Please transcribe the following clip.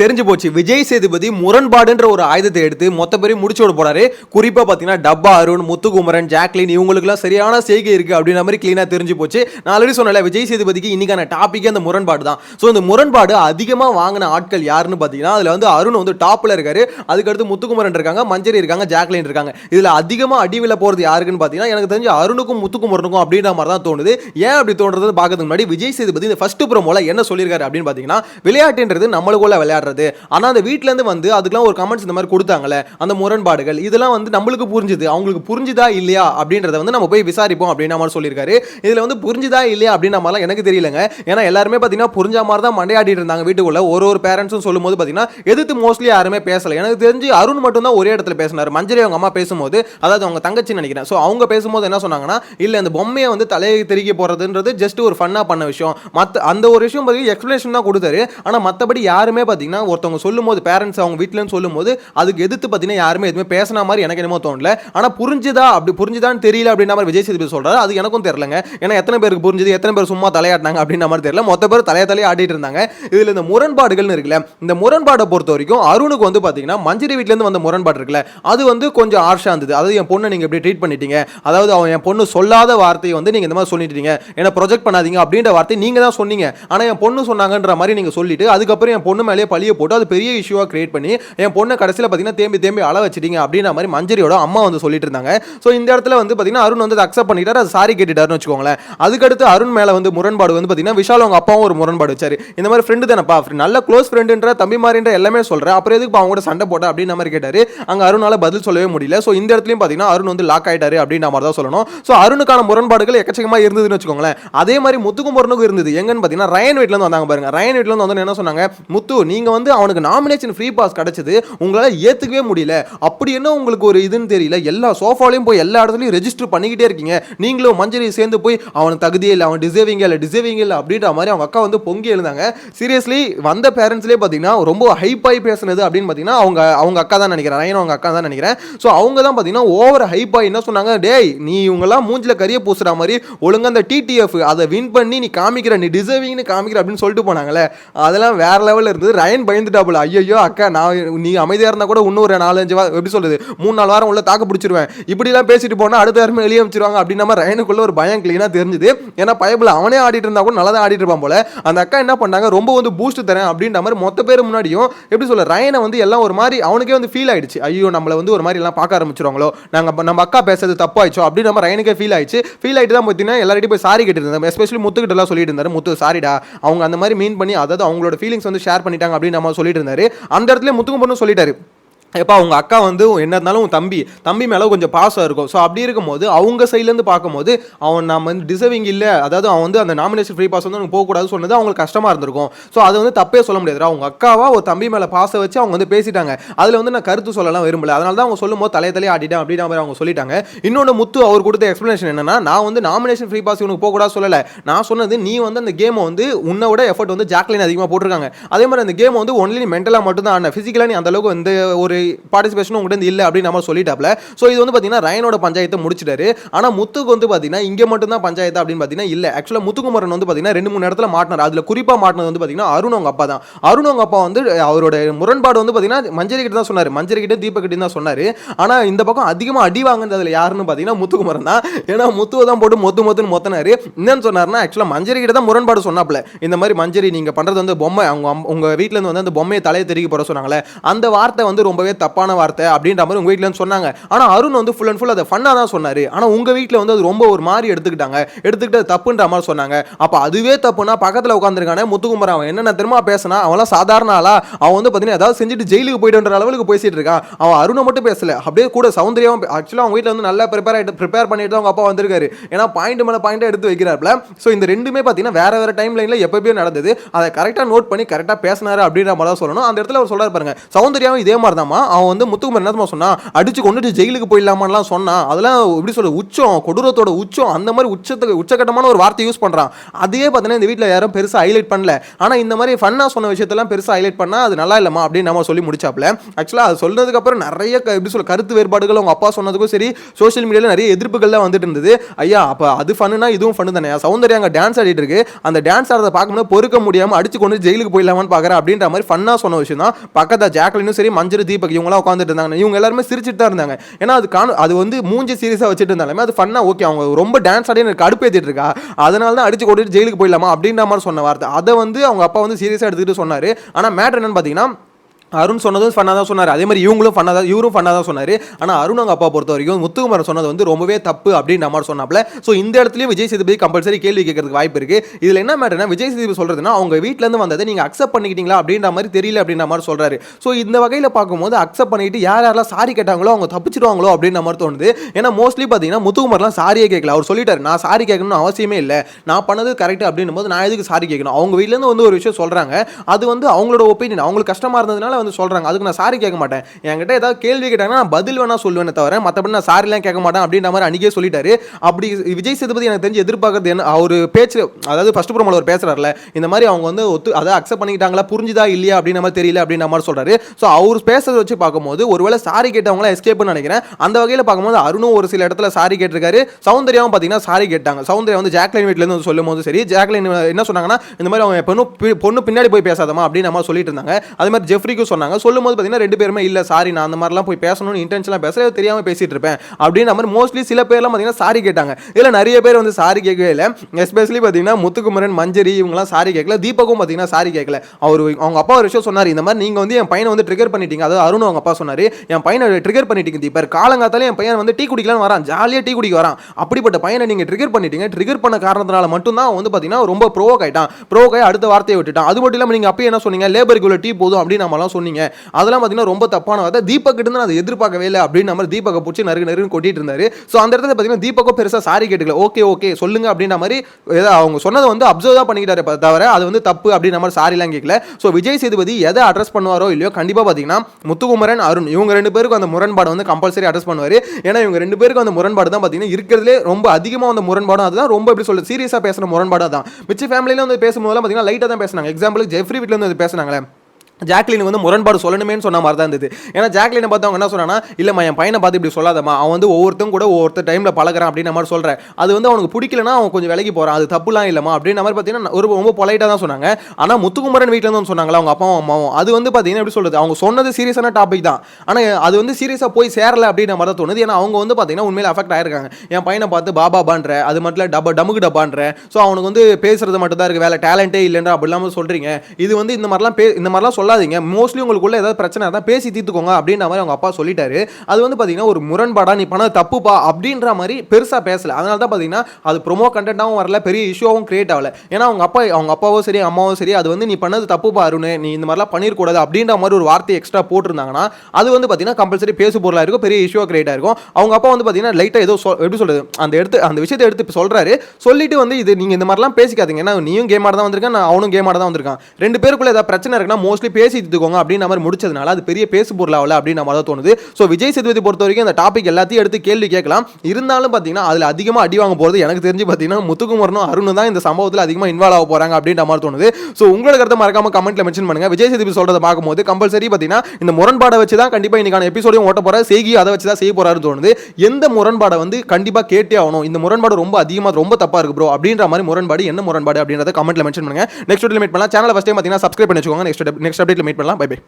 தெரிஞ்சு போச்சு. விஜய் சேதுபதி முரண்பாடுன்ற ஒரு ஆயுதத்தை எடுத்து மொத்த பேரையும் முடிச்சு விட போறாரு. குறிப்பா பாத்தீங்கன்னா டப்பா அருண் முத்துக்குமரன் ஜாக்லின் இவங்களுக்குலாம் சரியான செய்கை இருக்கு அப்படின்ற மாதிரி கிளீனா தெரிஞ்சு போச்சு. நான் ஆல்ரெடி சொன்னல விஜய் சேதுபதிக்கு இன்னைக்கான டாபிக் அந்த முரண்பாடு தான். ஸோ இந்த முரண்பாடு அதிகமா வாங்கின ஆட்கள் யாருன்னு பாத்தீங்கன்னா அதுல வந்து அருண் வந்து டாப்ல இருக்காரு. அதுக்கடுத்து முத்துக்குமரன் இருக்காங்க மஞ்சரி இருக்காங்க ஜாக்லின் இருக்காங்க. இதுல அதிகமா அடிவில போறது யாருக்குன்னு பாத்தீங்கன்னா எனக்கு தெரிஞ்சு அருணுக்கும் முத்துக்குமரனுக்கும் அப்படின்ற மாதிரி தான் தோணுது. ஏன் அப்படி தோன்றது பார்க்கறதுக்கு முன்னாடி விஜய் சேதுபதி இந்த ஃபர்ஸ்ட் ப்ரோமோல என்ன சொல்லியிருக்காரு அப்படின்னு பாத்தீங்கன்னா விளையாட்டுன்றது நம்மளுக்குள்ள விளையாடுறது. ஆனால் அந்த வீட்டிலேருந்து வந்து அதுக்கெலாம் ஒரு கமெண்ட்ஸ் இந்த மாதிரி கொடுத்தாங்கல்ல அந்த முரண்பாடுகள் இதெல்லாம் வந்து நம்மளுக்கு புரிஞ்சுது. அவங்களுக்கு புரிஞ்சுதா இல்லையா அப்படின்றத வந்து நம்ம போய் விசாரிப்போம் அப்படின்ற மாதிரி சொல்லியிருக்காரு. இதில் வந்து புரிஞ்சுதா இல்லையா அப்படின்ற மாதிரிலாம் எனக்கு தெரியலங்க. ஏன்னா எல்லாருமே பார்த்தீங்கன்னா புரிஞ்ச மாதிரி தான் மண்டையாடிட்டு இருந்தாங்க வீட்டுக்குள்ள. ஒரு ஒரு பேரண்ட்ஸும் சொல்லும்போது பார்த்தீங்கன்னா எதிர்த்து மோஸ்ட்லி யாருமே பேசலை. எனக்கு தெரிஞ்சு அருண் மட்டும் தான் ஒரே இடத்துல பேசினார். மஞ்சரி அவங்க அம்மா பேசும்போது அதாவது அவங்க தங்கச்சி நினைக்கிறேன். ஸோ அவங்க பேசும்போது என்ன சொன்னாங்கன்னா இல்லை இந்த பொம்மையை வந்து தலையை திருக்கி போகிறதுன்றது ஜஸ்ட் ஒரு ஃபன்னாக பண்ண விஷயம். மற்ற அந்த ஒரு விஷயம் பார்த்தீங்கன்னா எக்ஸ்பிளேஷன் தான் கொடுத்தாரு. ஆனால் மற்றபடி யாருமே பார்த்தீங்கன்னா ஒருத்தவங்க சொல்லும்போது பேரண்ட்ஸ் அவங்க வீட்டிலன்னு சொல்லும்போது அதுக்கு எதிர்த்து பார்த்தீங்கன்னா யாருமே எதுவுமே பேசின மாதிரி எனக்கு என்னமோ தோணல. ஆனால் புரிஞ்சுதா அப்படி புரிஞ்சுதான்னு தெரியல அப்படின்ற மாதிரி விஜய் சேதுபதி சொல்கிறாரு அது எனக்கும் தெரிலங்க ஏன்னா எத்தனை பேருக்கு புரிஞ்சுது எத்தனை பேர் சும்மா தலையாட்டினாங்க அப்படின்ற மாதிரி தெரியல. மொத்த பேர் தலைய தலையை ஆடிட்டு இருந்தாங்க. இதில் இந்த முரண்பாடுகள்னு இருக்குல்ல இந்த முரண்பாடை பொறுத்த வரைக்கும் அருணுக்கு வந்து பார்த்தீங்கன்னா மஞ்சரி வீட்டிலேருந்து வந்த முரண்பாடு இருக்குல்ல அது வந்து கொஞ்சம் ஆர்ஷாக இருந்தது. அதாவது என் பொண்ணை நீங்கள் எப்படி ட்ரீட் பண்ணிட்டீங்க. அதாவது அவன் என் பொண்ணு சொல்லாத வார்த்தையை வந்து நீங்கள் இந்த மாதிரி சொல்லிட்டீங்க ஏன்னா ப்ரொஜெக்ட் பண்ணாதீங்க அப்படின்ற வார்த்தை நீங்கள் தான் சொன்னீங்க. ஆனால் என் பொண்ணு சொன்னாங்கன்ற மாதிரி நீங்கள் சொல்லிட்டு அதுக்கப்புறம் என் பொண்ணு மேலேயே பழியை போட்டு அது பெரிய இஷ்யூவாக கிரியேட் பண்ணி என் பொண்ணை கடைசியில் பார்த்தீங்கன்னா தேம்பி தேம்பி அள வச்சிட்டீங்க அப்படின்ற மாதிரி மஞ்சரியோட அம்மா வந்து சொல்லிட்டு இருந்தாங்க. ஸோ இந்த இடத்துல வந்து பார்த்தீங்கன்னா அருண் வந்து அக்செப்ட் பண்ணிட்டார். அது சாரி கேட்டுட்டாருன்னு வச்சுக்கோங்களேன். அதுக்கடுத்து அருண் மேலே வந்து முரண்பாடு வந்து பார்த்தீங்கன்னா விஷால் அவங்க அப்பாவும் ஒரு முரண்பாடு வச்சார். இந்த மாதிரி ஃப்ரெண்டு தானப்பா? நல்ல க்ளோஸ் ஃப்ரெண்டுன்ற தம்பி மாதிரின்ற எல்லாமே சொல்கிறேன் அப்புறம் எதுக்கு அவங்க கூட சண்டை போட்ட அப்படின்ற மாதிரி கேட்டார். அங்கே அருணால் பதில் சொல்லவே முடியல. ஸோ இந்த இடத்துலையும் பார்த்தீங்கன்னா அருண் வந்து லாக் ஆகிட்டார் அப்படின்ற மாதிரி தான் சொல்லணும். ஸோ அருணுக்கான முரண்பாடுகள் எக்கச்சக்கமாக இருந்ததுன்னு வச்சுக்கோங்களேன். அதே மாதிரி முத்துக்கும் முரணுக்கும் இருந்தது. எங்கன்னு பார்த்தீங்கன்னா ரயன் வீட்டில் வந்தாங்க பாருங்க. ரயன் வீட்டில் வந்து என்ன சொன்னாங்க? முத்து நீ நீங்க வந்து அவனுக்கு நாமினேஷன் ஃப்ரீ பாஸ் கிடைச்சது உங்களால ஏத்துக்கவே முடியல. அப்படி என்ன உங்களுக்கு ஒரு இதுன்னு தெரியல? எல்லா சோஃபாலையும் போய் எல்லா இடத்துலையும் ரெஜிஸ்டர் பண்ணிக்கிட்டே இருக்கீங்க. நீங்களும் மஞ்சரி சேர்ந்து போய் அவனுக்கு தகுதியே இல்லை அவன் டிசர்விங் இல்லை டிசர்விங் இல்லை அப்படின்ற மாதிரி அவங்க அக்கா வந்து பொங்கி எழுந்தாங்க. சீரியஸ்லி வந்த பேரண்ட்ஸ்லேயே பார்த்தீங்கன்னா ரொம்ப ஹைப்பாகி பேசுனது அப்படின்னு பார்த்தீங்கன்னா அவங்க அவங்க அக்கா தான் நினைக்கிறேன். ரயன் அவங்க அக்கா தான் நினைக்கிறேன். ஸோ அவங்க தான் பார்த்தீங்கன்னா ஓவர் ஹைப்பாய் என்ன சொன்னாங்க? டேய் நீ இவங்கெல்லாம் மூஞ்சில கரிய பூசுகிற மாதிரி ஒழுங்கா அந்த டிடிஎஃப் அதை வின் பண்ணி நீ காமிக்கிற நீ டிசர்விங்னு காமிக்கிற அப்படின்னு சொல்லிட்டு போனாங்களே. அதெல்லாம் வேற லெவலில் இருந்தது. ரயன் பயந்துட்டாப்புல. ஐயோ அக்கா நான் நீ அமைதியாக இருந்தால் கூட இன்னும் ஒரு நாலஞ்சு வா எப்படி சொல்கிறது மூணு நாலு வாரம் உள்ள தாக்கு பிடிச்சிருவேன். இப்படிலாம் பேசிட்டு போனால் அடுத்த யாருமே வெளியே அமைச்சிருவாங்க அப்படின்ற மாதிரி ரயனுக்குள்ள ஒரு பயம் க்ளீனாக தெரிஞ்சுது. ஏன்னா பயபில் அவனே ஆடிட்டு இருந்தா கூட நல்லா தான் ஆடிட்டு இருப்பான் போல. அந்த அக்கா என்ன பண்ணாங்க? ரொம்ப வந்து பூஸ்ட் தரேன் அப்படின்ற மாதிரி மொத்த பேர் முன்னாடியும் எப்படி சொல்ல ரயனை வந்து எல்லாம் ஒரு மாதிரி அவனுக்கே வந்து ஃபீல் ஆயிடுச்சு. ஐயோ நம்மளை வந்து ஒரு மாதிரி எல்லாம் பார்க்க ஆரம்பிச்சிருவாங்களோ? நாங்கள் நம்ம அக்கா பேசுறது தப்பாயிச்சோ அப்படின்னு நம்ம ரயனுக்கே ஃபீல் ஆயிடுச்சு. ஃபீல் ஆயிட்டு தான் பார்த்தீங்கன்னா எல்லார்ட்டையும் போய் சாரி கேட்டு இருந்தாங்க. எஸ்பெஷலி முத்துக்கிட்டலாம் சொல்லிட்டு இருந்தாரு. முத்து சாரிடா அவங்க அந்த மாதிரி மீன் பண்ணி அதாவது அவங்களோட ஃபீலிங்ஸ் வந்து ஷேர் பண்ணிட்டாங்க அப்படின்னு நம்ம சொல்லிட்டு இருந்தாரு. அந்த இடத்துல முத்துக்கும் பொண்ணு சொல்லிட்டாரு. எப்பா உங்கள் அக்கா வந்து என்ன இருந்தாலும் உன் தம்பி தம்பி மேலே கொஞ்சம் பாசம் இருக்கும். ஸோ அப்படி இருக்கும்போது அவங்க சைட்லேருந்து பார்க்கும்போது அவன் நம்ம வந்து டிசர்விங் இல்லை. அதாவது அவன் வந்து அந்த நாமினேஷன் ஃப்ரீ பாஸ் வந்து அவங்க போகக்கூடாது சொன்னது அவங்களுக்கு கஷ்டமாக இருந்திருக்கும். ஸோ அதை வந்து தப்பே சொல்ல முடியாது அவங்க அக்காவா ஒரு தம்பி மேலே பாசம் வச்சு அவங்க வந்து பேசிட்டாங்க. அதில் வந்து நான் கருத்து சொல்லலாம் விரும்பல. அதனால தான் அவங்க சொல்லும்போது தலைய தலையை ஆடிட்டேன் அப்படின்ற மாதிரி அவங்க சொல்லிட்டாங்க. இன்னொன்று முத்து அவர் கொடுத்த எக்ஸ்ப்ளனேஷன் என்னன்னா நான் வந்து நாமினேஷன் ஃப்ரீ பாஸ் இவனுக்கு போகக்கூடாது சொல்லலை. நான் சொன்னது நீ வந்து அந்த கேமை வந்து உன்னை விட எஃபர்ட் வந்து ஜாக்லின் அதிகமாக போட்டிருக்காங்க. அதே மாதிரி அந்த கேம் வந்து ஒன்லி மென்டலாக மட்டும் தான் ஆன ஃபிசிக்கலாக நீ அந்த அளவுக்கு வந்து ஒரு பார்ட்டிசிபேஷன் உங்கள்கிட்ட இல்லை அப்படின்னு நம்ம சொல்லிட்டாப்ல. ஸோ இது வந்து பார்த்தீங்கன்னா ரயனோட பஞ்சாயத்தை முடிச்சிட்டாரு. ஆனால் முத்துக்கு வந்து பார்த்தீங்கன்னா இங்கே மட்டும்தான் பஞ்சாயத்து அப்படின்னு பார்த்தீங்கன்னா இல்லை. ஆக்சுவலாக முத்துக்குமரன் வந்து பார்த்தீங்கன்னா ரெண்டு மூணு இடத்துல மாட்டினார். அதில் குறிப்பாக மாட்டினது வந்து பார்த்தீங்கன்னா அருண் அவங்க அப்பா தான். அருண் அவங்க அப்பா வந்து அவரோட முரண்பாடு வந்து பார்த்தீங்கன்னா மஞ்சரி கிட்ட தான் சொன்னார். மஞ்சரி கிட்ட தீபக் தான் சொன்னார். ஆனால் இந்த பக்கம் அதிகமாக அடி வாங்குனதுல யாருன்னு பார்த்தீங்கன்னா முத்துக்குமரன் தான். ஏன்னா முத்துவை தான் போட்டு மொத்து மொத்துன்னு மொத்தனார். என்னன்னு சொன்னார்னா ஆக்சுவலாக மஞ்சரி கிட்ட தான் முரண்பாடு சொன்னாப்ல. இந்த மாதிரி மஞ்சரி நீங்கள் பண்ணுறது வந்து பொம்மை. அவங்க உங்கள் வீட்டிலேருந்து வந்து அந்த பொம்மையை தலையை தெருக்கி போட சொன்னாங்களே அந்த வார்த்தை வந்து ரொம்பவே தப்பான வார்த்தை அப்படின்ற மாதிரி உங்கள் வீட்டில் சொன்னாங்க. ஆனால் அருண் வந்து ஃபுல் அண்ட் ஃபுல் அதை ஃபன்னாக தான் சொன்னார். ஆனால் உங்கள் வீட்டில் வந்து அது ரொம்ப ஒரு மாதிரி எடுத்துக்கிட்டாங்க. எடுத்துக்கிட்டு தப்புன்ற மாதிரி சொன்னாங்க. அப்போ அதுவே தப்புனா பக்கத்தில் உட்காந்துருக்கானே முத்துக்குமரன் அவன் என்னென்ன திரும்ப பேசினா அவன்லாம் சாதாரண ஆளா? அவன் வந்து பார்த்தீங்கன்னா ஏதாவது செஞ்சுட்டு ஜெயிலுக்கு போயிட்டுன்ற அளவுக்கு பேசிட்டு இருக்கான். அவன் அருணை மட்டும் பேசல. அப்படியே கூட சௌந்தர்யாவும் ஆக்சுவலாக அவங்க வீட்டில் வந்து நல்லா ப்ரிப்பேர் ஆகிட்டு ப்ரிப்பேர் பண்ணிட்டு தான் அவங்க அப்பா வந்திருக்காரு. ஏன்னா பாயிண்ட் மேலே பாயிண்ட்டை எடுத்து வைக்கிறாப்ல ஸோ இந்த ரெண்டுமே பார்த்தீங்கன்னா வேற வேற டைம் லைனில் எப்போயுமே நடந்தது. அதை கரெக்டாக நோட் பண்ணி கரெக்டாக பேசினாரு அப்படின்ற மாதிரி தான் சொல்லணும். அந்த இடத்துல அவர் சொல்றாரு பாருங்க சௌந்தர்யாவும் இதே மாதிரி தான்மா தான் அவன் வந்து முத்துக்குமர் என்ன சொன்னான்? அடிச்சு கொண்டுட்டு ஜெயிலுக்கு போயிடலாமான்லாம் சொன்னான். அதெல்லாம் எப்படி சொல்ற உச்சம் கொடூரத்தோட உச்சம் அந்த மாதிரி உச்சத்துக்கு உச்சகட்டமான ஒரு வார்த்தை யூஸ் பண்றான். அதே பார்த்தீங்கன்னா இந்த வீட்டில் யாரும் பெருசாக ஹைலைட் பண்ணல. ஆனால் இந்த மாதிரி ஃபன்னாக சொன்ன விஷயத்தெல்லாம் பெருசாக ஹைலைட் பண்ணால் அது நல்லா இல்லமா அப்படின்னு நம்ம சொல்லி முடிச்சாப்ல ஆக்சுவலாக அது சொல்றதுக்கு அப்புறம் நிறைய எப்படி சொல்ல கருத்து வேறுபாடுகள் அவங்க அப்பா சொன்னதுக்கும் சரி சோஷியல் மீடியாவில் நிறைய எதிர்ப்புகள்லாம் வந்துட்டு இருந்தது. ஐயா அப்போ அது ஃபன்னுனா இதுவும் ஃபன்னு தானே? சௌந்தர்யா அங்கே டான்ஸ் ஆடிட்டு இருக்கு. அந்த டான்ஸ் ஆடுறதை பார்க்கும்போது பொறுக்க முடியாமல் அடிச்சு கொண்டு ஜெயிலுக்கு போயிடலாமான்னு பார்க்குறேன் அப்படின்ற மாதிரி ஃபன்னாக சொன்ன விஷயம் தான் பக்கத்தில் ஜாக்லினும் சரி மஞ்சள் தீபக் இவங்களாம் உட்காந்துட்டு இருந்தாங்க இவங்க எல்லாருமே சிரிச்சுட்டு தான் இருந்தாங்க. ஏன்னா அது காணு அது வந்து மூஞ்சி சீரியஸாக வச்சுட்டு இருந்தாலுமே அது ஃபன்னாக ஓகே அவங்க ரொம்ப டான்ஸ் ஆடி எனக்கு கடுப்பேத்திட்டு இருக்கா? அதனால தான் அடிச்சு கொண்டுட்டு ஜெயிலுக்கு போயிடலாமா அப்படின்ற மாதிரி சொன்ன வார்த்தை. அதை வந்து அவங்க அப்பா வந்து சீரியஸாக எடுத்துக்கிட்டு சொன்னார். ஆனால் மேட்ரு என்னன்னு பார்த்தீங்கன்னா அருண் சொன்னதும் ஃபன்னாக தான் சொன்னார். அதே மாதிரி இவங்களும் ஃபன்னாக தான் இவரும் ஃபன்னாக தான் சொன்னார். ஆனால் அருண் அவங்க அப்பா பொறுத்த வரைக்கும் முத்துக்குமாரன் சொன்னது வந்து ரொம்பவே தப்பு அப்படின்ற மாதிரி சொன்னாப்ல ஸோ இந்த இடத்துலையும் விஜய் சேதுபதி கம்பல்சரி கேள்வி கேட்கறதுக்கு வாய்ப்பு இருக்குது இதில் என்ன மேட்டர்னா விஜய் சேதுபதி சொல்கிறதுனா அவங்க வீட்டிலேருந்து வந்ததை நீங்கள் அக்செப்ட் பண்ணிக்கிட்டீங்களா அப்படின்ற மாதிரி தெரியல அப்படின்ற மாதிரி சொல்கிறாரு ஸோ இந்த வகையில் பார்க்கும்போது அக்செப்ட் பண்ணிட்டு யார் யாரெல்லாம் சாரி கேட்டாங்களோ அவங்க தப்பிச்சிடுவாங்களோ அப்படின்ற மாதிரி தோணுது. ஏன்னா மோஸ்ட்லி பார்த்தீங்கன்னா முத்துக்குமார்லாம் சாரியே கேட்கல. அவர் சொல்லிட்டார் நான் சாரி கேட்கணும்னு அவசியமே இல்லை. நான் பண்ணது கரெக்ட் அப்படின்னும் போது நான் எதுக்கு சாரி கேட்கணும்? அவங்க வீட்டிலேருந்து வந்து ஒரு விஷயம் சொல்கிறாங்க அது வந்து அவங்களோட ஒப்பீனியன் அவங்களுக்கு கஷ்டமாக இருந்ததுனால வந்து சொல்றாங்க. அதுக்கு நான் சாரி கேட்க மாட்டேன். என்கிட்ட ஏதாவது கேள்வி கேட்டாங்கன்னா நான் பதில் வேணா சொல்லுவேனே தவிர மற்றபடி நான் சாரிலாம் கேட்க மாட்டேன் அப்படின்ற மாதிரி அன்றைக்கே சொல்லிட்டாரு. அப்படி விஜய் சேதுபதி எனக்கு தெரிஞ்சு எதிர்பார்க்கறது என்ன அவர் பேச்சு அதாவது ஃபஸ்ட் ப்ரோமோல அவர் பேசுகிறார்ல இந்த மாதிரி அவங்க வந்து ஒத்து அதை அக்செப்ட் பண்ணிக்கிட்டாங்களா புரிஞ்சுதா இல்லையா அப்படின்ற மாதிரி தெரியல அப்படின்ற மாதிரி சொல்றாரு. ஸோ அவர் பேசுறத வச்சு பார்க்கும்போது ஒருவேளை சாரி கேட்டவங்களா எஸ்கேப்னு நினைக்கிறேன். அந்த வகையில் பார்க்கும்போது அருணும் ஒரு சில இடத்துல சாரி கேட்டிருக்காரு. சௌந்தர்யாவும் பார்த்தீங்கன்னா சாரி கேட்டாங்க. சௌந்தர்யா வந்து ஜாக்லின் வீட்டிலேருந்து வந்து சொல்லும் போது சரி ஜாக்லின் என்ன சொன்னாங்கன்னா இந்த மாதிரி அவங்க பொண்ணு பொண்ணு பின்னாடி போய் பேசாதமா அப்படின்னு நம்ம சொல்லிட்டு இருந்தாங்க. அதே மாதிரி ஜெஃப்ரிக்கும் சொன்னாங்க. சொல்லும் போது பார்த்தீங்கன்னா ரெண்டு பேருமே இல்லை சாரி நான் அந்த மாதிரிலாம் போய் பேசணும்னு இன்டென்ஷனாக பேசுகிறேன் தெரியாமல் பேசிட்டு இருப்பேன். அப்படின்ற மாதிரி மோஸ்ட்லி சில பேர்லாம் பார்த்தீங்கன்னா சாரி கேட்டாங்க. இதில் நிறைய பேர் வந்து சாரி கேட்கவே இல்லை. எஸ்பெஷலி பார்த்தீங்கன்னா முத்துக்குமரன் மஞ்சரி இவங்கலாம் சாரி கேட்கல. தீபக்கும் பார்த்தீங்கன்னா சாரி கேட்கல. அவர் அவங்க அப்பா ஒரு விஷயம் சொன்னார் இந்த மாதிரி நீங்கள் வந்து என் பையனை வந்து ட்ரிகர் பண்ணிட்டீங்க. அதாவது அருண் அவங்க அப்பா சொன்னார் என் பையனை ட்ரிகர் பண்ணிட்டீங்க தீபர் காலங்காத்தாலே என் பையன் வந்து டீ குடிக்கலாம்னு வரான். ஜாலியாக டீ குடிக்க வரான். அப்படிப்பட்ட பையனை நீங்கள் ட்ரிகர் பண்ணிட்டீங்க. ட்ரிகர் பண்ண காரணத்தினால மட்டும்தான் வந்து பார்த்தீங்கன்னா ரொம்ப ப்ரோவோக் ஆகிட்டான் ப்ரோவோக் ஆகி அடுத்த வார்த்தையை விட்டுட்டான். அது மட்டும் இல்லாமல் நீங்கள் அப்பயே என்ன சொன்னீங்க? லேபருக்கு டீ போதும் அப்படின்னு நம்மலாம் சொன்னீங்க அதெல்லாம் பார்த்தீங்கன்னா ரொம்ப தப்பான வார்த்தை. தீபக் கிட்ட இருந்து நான் அதை எதிர்பார்க்கவே இல்லை அப்படின்னு நம்ம தீபக்கை பிடிச்சி நறுக்கு நறுக்கு கொட்டிட்டு இருந்தாரு. ஸோ அந்த இடத்துல பார்த்தீங்கன்னா தீபக்கும் பெருசாக சாரி கேட்டுக்கல. ஓகே ஓகே சொல்லுங்க அப்படின்ற மாதிரி ஏதோ அவங்க சொன்னதை வந்து அப்சர்வ் தான் பண்ணிக்கிட்டாரு தவிர அது வந்து தப்பு அப்படின்ற மாதிரி சாரிலாம் கேட்கல. ஸோ விஜய் சேதுபதி எதை அட்ரஸ் பண்ணுவாரோ இல்லையோ கண்டிப்பாக பார்த்தீங்கன்னா முத்துக்குமரன் அருண் இவங்க ரெண்டு பேருக்கும் அந்த முரண்பாடு வந்து கம்பல்சரி அட்ரஸ் பண்ணுவார். ஏன்னா இவங்க ரெண்டு பேருக்கும் அந்த முரண்பாடு தான் பார்த்தீங்கன்னா இருக்கிறதுலே ரொம்ப அதிகமாக அந்த முரண்பாடும் அதுதான். ரொம்ப எப்படி சொல்லுது சீரியஸாக பேசுகிற முரண்பாடு தான் மிச்ச ஃபேமிலியில் வந்து பேசும்போதெல்லாம் பார்த்தீங்கன்னா லைட்டாக தான் பேசுனாங்க. எக்ஸாம்பிள் ஜெஃப்ரி வீட்டில் வந்து பேசுனாங்களே. ஜாக்லின் வந்து முரண்பாடு சொல்லணுமேன்னு சொன்ன மாதிரி தான் இருந்தது. ஏன்னா ஜாக்லினை பார்த்து அவங்க என்ன சொன்னாங்கன்னா இல்லைம்மா என் பையனை பார்த்து இப்படி சொல்லாதம்மா. அவன் வந்து ஒவ்வொருத்தரும் கூட ஒவ்வொருத்தர் டைமில் பழகுறான் அப்படின்ற மாதிரி சொல்கிறேன் அது வந்து அவனுக்கு பிடிக்கலனா அவன் கொஞ்சம் விலகி போகிறான் அது தப்புலாம் இல்லைம்மா அப்படின்ற மாதிரி பார்த்தீங்கன்னா ஒரு ரொம்ப பொலைட்டாக தான் சொன்னாங்க. ஆனால் முத்துக்குமரன் வீட்டில் வந்து சொன்னாங்களா அவங்க அப்பாவும் அம்மாவும். அது வந்து பார்த்தீங்கன்னா எப்படி சொல்கிறது அவங்க சொன்னது சீரியஸான டாபிக் தான். ஆனால் அது வந்து சீரியஸாக போய் சேரலை அப்படின்ற மாதிரி தான் தோணுது. ஏன்னா அவங்க வந்து பார்த்தீங்கன்னா உண்மையில் அஃபெக்ட் ஆயிருக்காங்க. என் பையனை பார்த்து பாபா பான்ற அது மட்டும் இல்லை டப்பா டமுக்கு டப்பான்ற ஸோ அவனுக்கு வந்து பேசுறது மட்டும் தான் இருக்குது வேலை டேலண்டே இல்லைன்ற அப்படி இல்லாமல் சொல்கிறீங்க இது வந்து இந்த மாதிரிலாம் பே இந்த மாதிரிலாம் சொல்ல சொல்லாதீங்க. மோஸ்ட்லி உங்களுக்குள்ள ஏதாவது பிரச்சனை இருந்தால் பேசி தீர்த்துக்கோங்க அப்படின்ற மாதிரி அவங்க அப்பா சொல்லிட்டாரு. அது வந்து பார்த்தீங்கன்னா ஒரு முரண்பாடா நீ பண்ண தப்புப்பா அப்படின்ற மாதிரி பெருசாக பேசலை. அதனால தான் பார்த்தீங்கன்னா அது ப்ரொமோ கண்டென்ட்டாகவும் வரல பெரிய இஷ்யூவும் கிரியேட் ஆகலை. ஏன்னா அவங்க அப்பா அவங்க அப்பாவோ சரி அம்மாவோ சரி அது வந்து நீ பண்ணது தப்புப்பா அருண் நீ இந்த மாதிரிலாம் பண்ணிடக்கூடாது அப்படின்ற மாதிரி ஒரு வார்த்தை எக்ஸ்ட்ரா போட்டிருந்தாங்கன்னா அது வந்து பார்த்தீங்கன்னா கம்பல்சரி பேசு பொருளாக இருக்கும் பெரிய இஷ்யூவாக கிரியேட் ஆயிருக்கும் அவங்க அப்பா வந்து பார்த்தீங்கன்னா லைட்டாக ஏதோ எப்படி சொல்கிறது அந்த எடுத்து அந்த விஷயத்தை எடுத்து இப்போ சொல்கிறாரு சொல்லிட்டு வந்து இது நீங்கள் இந்த மாதிரிலாம் பேசிக்காதீங்க. ஏன்னா நீயும் கேம் ஆட தான் வந்திருக்கேன் நான் அவனும் கேம் ஆட தான் வந்திருக்கான். ரெண்டு பேருக்குள்ள ஏதாவது பிரச்சனை இருக்குன்னா மோஸ்ட்லி பேசி தீர்த்துக்கோங்க அப்படின்ற மாதிரி முடிச்சதுனால அது பெரிய பேசு பொருளாகல அப்படின்னு மாதிரி தான் தோணுது. ஸோ விஜய் சேதுபதி பொறுத்த வரைக்கும் இந்த டாபிக் எல்லாத்தையும் எடுத்து கேள்வி கேட்கலாம். இருந்தாலும் பார்த்தீங்கன்னா அதில் அதிகமாக அடி வாங்க போகிறது எனக்கு தெரிஞ்சு பார்த்தீங்கன்னா முத்துக்குமரனும் அருணும் தான் இந்த சம்பவத்தில் அதிகமாக இன்வால்வ் ஆக போகிறாங்க அப்படின்ற மாதிரி தோணுது. ஸோ உங்களோட கருத்தை மறக்காம கமெண்ட்ல மென்ஷன் பண்ணுங்க. விஜய் சேதுபதி சொல்கிறத பார்க்கும்போது கம்பல்சரி பார்த்தீங்கன்னா இந்த முரண்பாடை வச்சு தான் கண்டிப்பாக இன்னைக்கான எபிசோடையும் ஓட்ட போகிற செய்கி அதை வச்சு தான் செய்ய போகிறாருன்னு தோணுது. எந்த முரண்பாடை வந்து கண்டிப்பாக கேட்டே ஆகணும்? இந்த முரண்பாடு ரொம்ப அதிகமாக ரொம்ப தப்பாக இருக்கு ப்ரோ அப்படின்ற மாதிரி முரண்பாடு என்ன முரண்பாடு அப்படின்றத கமெண்ட்டில் மென்ஷன் பண்ணுங்க. நெக்ஸ்ட் வீடியோ மீட் பண்ணலாம். சேனல் ஃபஸ்ட் டைம் பார்த்தீங்கன்னா சப்ஸ்கிரைப் பண்ணி வச்சுக்கோங்க. நெக்ஸ்ட் நெக்ஸ்ட் அப்டேட்ல மீட் பண்ணலாம். Bye bye